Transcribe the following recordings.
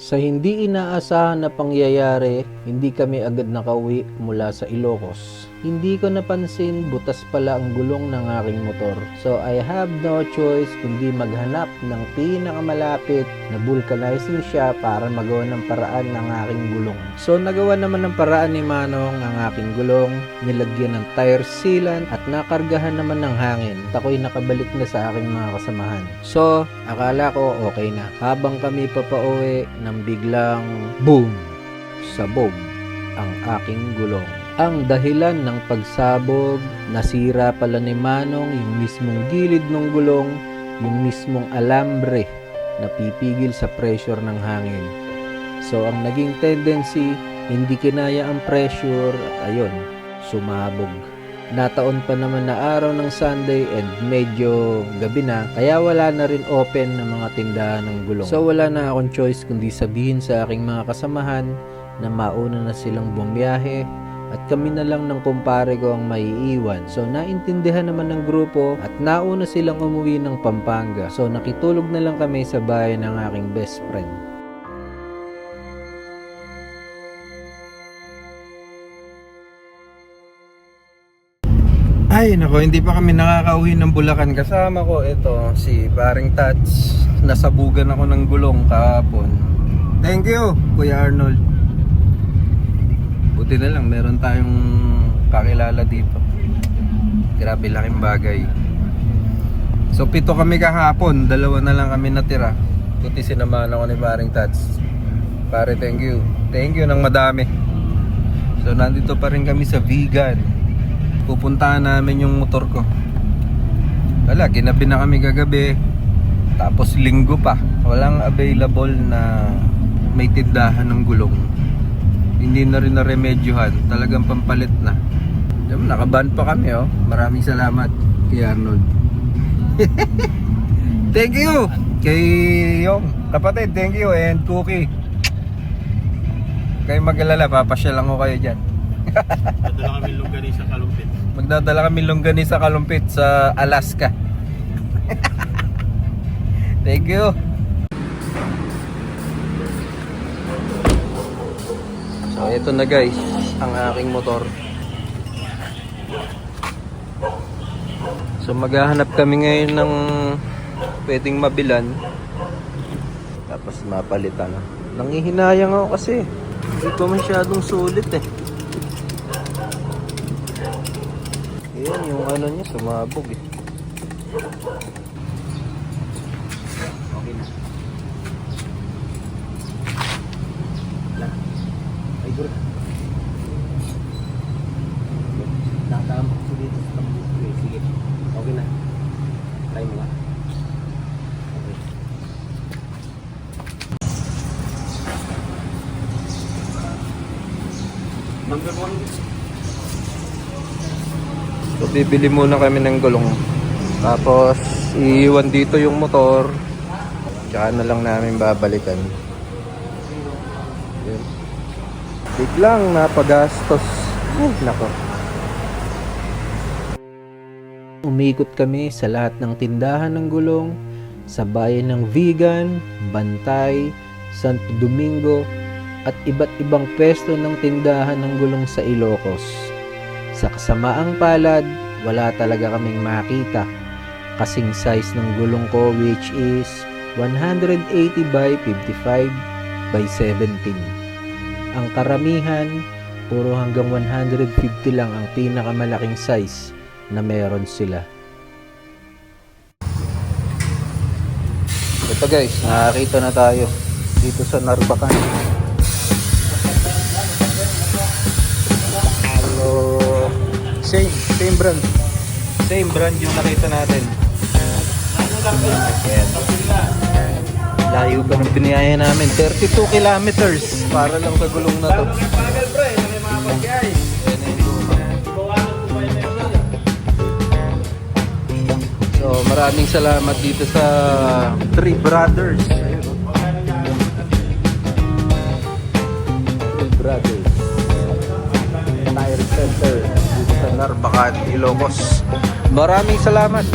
Sa hindi inaasahan na pangyayari, hindi kami agad nakauwi mula sa Ilocos. Hindi ko napansin butas pala ang gulong ng aking motor. So I have no choice kundi maghanap ng pinakamalapit na vulcanizing shop para magawa ng paraan ng aking gulong. So nagawa naman ng paraan ni Manong ang aking gulong, nilagyan ng tire sealant at nakargahan naman ng hangin. At ako'y nakabalik na sa aking mga kasamahan. So akala ko okay na. Habang kami papauwi nang biglang boom! Sabog ang aking gulong. Ang dahilan ng pagsabog, nasira pala ni Manong yung mismong gilid ng gulong, yung mismong alambre na pipigil sa pressure ng hangin. So ang naging tendency, hindi kinaya ang pressure, ayun, sumabog. Nataon pa naman na araw ng Sunday and medyo gabi na, kaya wala na rin open ng mga tindahan ng gulong. So wala na akong choice kundi sabihin sa aking mga kasamahan na mauna na silang bumiyahe at kami na lang ng kumpare ko ang maiiwan. So naintindihan naman ng grupo at nauna silang umuwi ng Pampanga. So nakitulog na lang kami sa bahay ng aking best friend. Ay, nako, hindi pa kami nakakauwi ng Bulacan. Kasama ko, ito, si Paring Tats. Nasabugan ako ng gulong kahapon. Thank you, Kuya Arnold. Buti na lang, meron tayong kakilala dito. Grabe laking bagay. So, pito kami kahapon. Dalawa na lang kami natira. Buti sinamahan ako ni Paring Tats. Pare, thank you. Thank you ng madami. So, nandito pa rin kami sa vegan pupuntahan namin yung motor ko wala, ginabi na kami kagabi tapos linggo pa walang available na may tindahan ng gulong hindi na rin na-remedyohan. Talagang pampalit na. Diba, nakaban pa kami oh. Maraming salamat kay Arnold. Thank you! Kay yung kapatid thank you and Cookie. Kayo mag-alala papasyal lang ko kayo dyan. Dadala kami longganisa sa kalumpit. Magdadala kami longganisa sa Kalumpit sa Alaska. Thank you. Ito na guys, ang aking motor. So maghahanap kami ngayon ng pwedeng mabilan. Tapos mapalitan. Nangihinayang ako kasi. Hindi pa masyadong sulit eh. Ayan, yung ano niya, sumabog eh. Okay na. Wala. Ay, guro. Nakatama ko dito sa tambus ko eh. Sige. Okay na. Try mo nga. Okay. Number one. So bibili muna kami ng gulong. Tapos iiwan dito yung motor. Tsaka na lang namin babalikan. Yun. Biglang napagastos. Ay, nako. Umikot kami sa lahat ng tindahan ng gulong sa bayan ng Vegan, Bantay, Santo Domingo at iba't ibang pwesto ng tindahan ng gulong sa Ilocos. Sa kasamaang palad, wala talaga kaming makita. Kasing size ng gulong ko which is 180 by 55 by 17. Ang karamihan, puro hanggang 150 lang ang pinakamalaking size na meron sila. Ito guys, nakakita na tayo dito sa Narbacan. Same, same brand. Same brand yung nakita natin. Ayan. Layo pa ng biniyaya namin. 32 kilometers para lang sa gulong na to. So maraming salamat dito sa Three Brothers. Narbacan, Ilocos. Maraming salamat.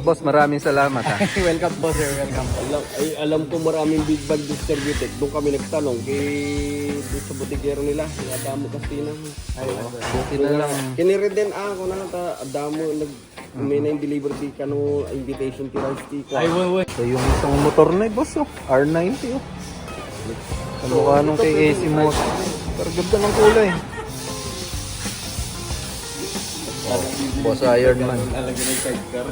Boss, maraming salamat ha. welcome po sir, welcome po. Alam, ay, alam ko maraming big bag distributed. Doon kami nagtanong kay doon sa butigero nila. Kaya Adamo Castina. Ay, buti na lang. Kinirin din ako na lang ta. Adamo nag may na yung delivery ka no invitation kay Rice Tico. Ay, woy, woy. So yung isang motor na eh, boss oh. R90 oh. Ang mukha nung kay AC mo. Pero ganda ng kulay. Oh, boss ng sidecar.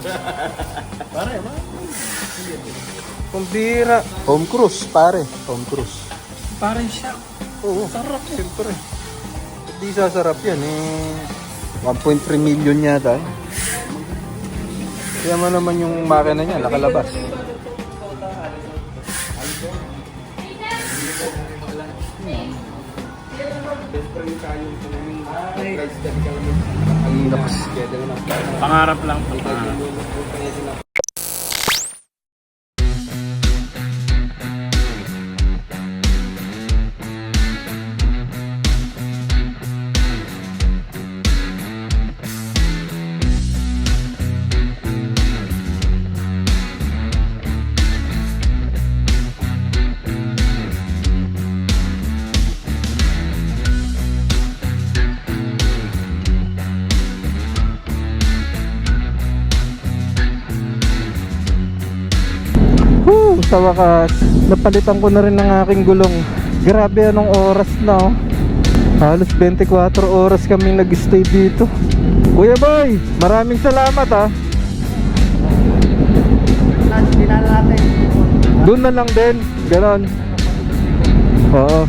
Pare, ma. Kumbira. Home cruise, pare. Home cruise. Pare siya. Oo. Sarap Siyempre. Hindi sasarap yan eh. 1.3 million yata eh. Kaya mo naman yung makina niya, nakalabas. Pangarap lang po. Pangarap. Woo! Sa wakas, napalitan ko na rin ng aking gulong. Grabe anong oras na oh. Halos 24 oras kami nag-stay dito. Kuya Boy, maraming salamat ah. Doon na lang din, ganon. Oo.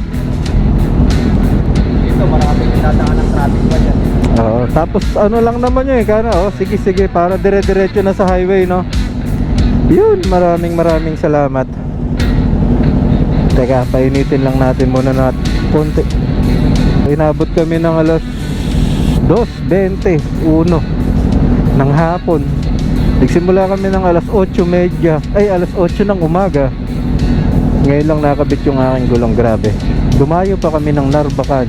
Dito, maraming dadaan ng traffic pa dyan. Oo, tapos ano lang naman yun eh, kana oh, sige sige, para dire-diretso na sa highway, no? Yun, maraming maraming salamat. Teka, painitin lang natin muna na konti. Inabot kami ng alas 2.21 ng hapon. Nagsimula kami ng alas 8.30, ay alas 8 ng umaga. Ngayon lang nakabit yung aking gulong, grabe. Dumayo pa kami ng Narbacan.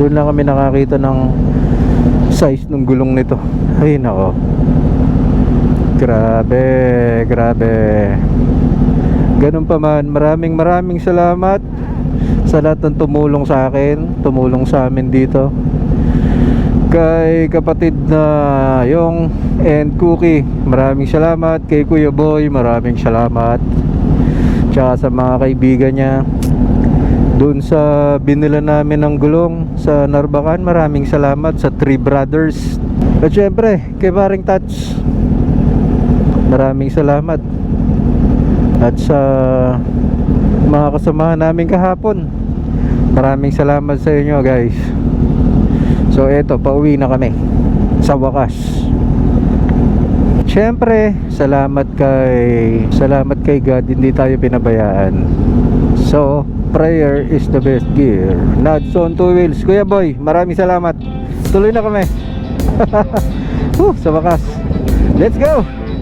Doon lang kami nakakita ng size ng gulong nito. Ay nako. Grabe, grabe. Ganun pa man, maraming maraming salamat sa lahat ng tumulong sa akin, tumulong sa amin dito. Kay kapatid na yung and Cookie, maraming salamat. Kay Kuya Boy, maraming salamat. Tsaka sa mga kaibigan niya, doon sa binila namin ng gulong sa Narbacan, maraming salamat sa Three Brothers. At syempre, kay Paring Touch, maraming salamat. At sa mga kasamahan namin kahapon, maraming salamat sa inyo guys. So eto, pauwi na kami sa wakas. Syempre, salamat kay salamat kay God hindi tayo pinabayaan. So, prayer is the best gear. Nuts on two wheels. Kuya Boy, maraming salamat. Tuloy na kami. Whew, sa wakas. Let's go.